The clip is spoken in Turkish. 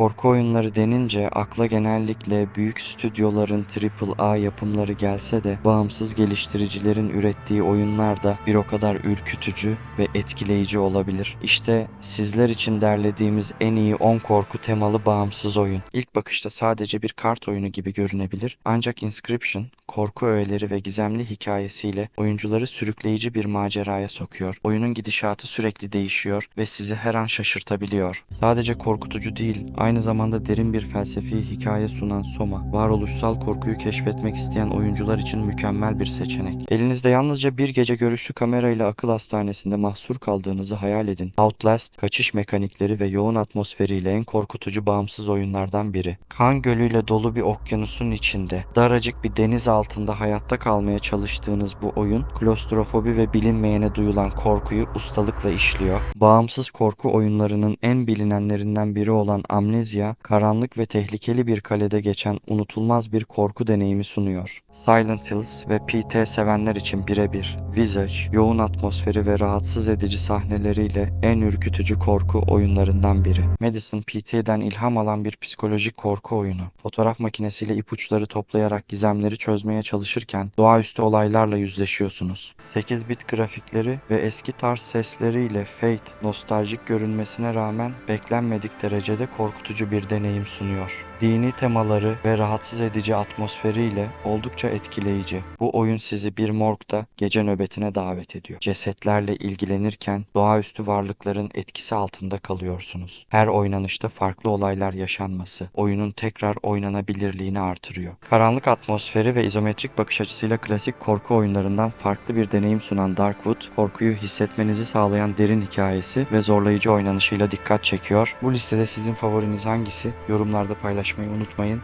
Korku oyunları denince akla genellikle büyük stüdyoların AAA yapımları gelse de bağımsız geliştiricilerin ürettiği oyunlar da bir o kadar ürkütücü ve etkileyici olabilir. İşte sizler için derlediğimiz en iyi 10 korku temalı bağımsız oyun. İlk bakışta sadece bir kart oyunu gibi görünebilir ancak Inscription korku öğeleri ve gizemli hikayesiyle oyuncuları sürükleyici bir maceraya sokuyor. Oyunun gidişatı sürekli değişiyor ve sizi her an şaşırtabiliyor. Sadece korkutucu değil, aynı zamanda derin bir felsefi hikaye sunan Soma, varoluşsal korkuyu keşfetmek isteyen oyuncular için mükemmel bir seçenek. Elinizde yalnızca bir gece görüşlü kamerayla akıl hastanesinde mahsur kaldığınızı hayal edin. Outlast, kaçış mekanikleri ve yoğun atmosferiyle en korkutucu bağımsız oyunlardan biri. Kan gölüyle dolu bir okyanusun içinde, daracık bir deniz altında hayatta kalmaya çalıştığınız bu oyun, klostrofobi ve bilinmeyene duyulan korkuyu ustalıkla işliyor. Bağımsız korku oyunlarının en bilinenlerinden biri olan Amnesia, karanlık ve tehlikeli bir kalede geçen unutulmaz bir korku deneyimi sunuyor. Silent Hills ve PT sevenler için birebir. Visage, yoğun atmosferi ve rahatsız edici sahneleriyle en ürkütücü korku oyunlarından biri. Madison PT'den ilham alan bir psikolojik korku oyunu. Fotoğraf makinesiyle ipuçları toplayarak gizemleri çözmeye çalışırken doğaüstü olaylarla yüzleşiyorsunuz. 8 bit grafikleri ve eski tarz sesleriyle Fate nostaljik görünmesine rağmen beklenmedik derecede korkutucu bir deneyim sunuyor. Dini temaları ve rahatsız edici atmosferiyle oldukça etkileyici. Bu oyun sizi bir morgda gece nöbetine davet ediyor. Cesetlerle ilgilenirken doğaüstü varlıkların etkisi altında kalıyorsunuz. Her oynanışta farklı olaylar yaşanması oyunun tekrar oynanabilirliğini artırıyor. Karanlık atmosferi ve izometrik bakış açısıyla klasik korku oyunlarından farklı bir deneyim sunan Darkwood, korkuyu hissetmenizi sağlayan derin hikayesi ve zorlayıcı oynanışıyla dikkat çekiyor. Bu listede sizin favoriniz hangisi? Yorumlarda paylaşmayı unutmayın.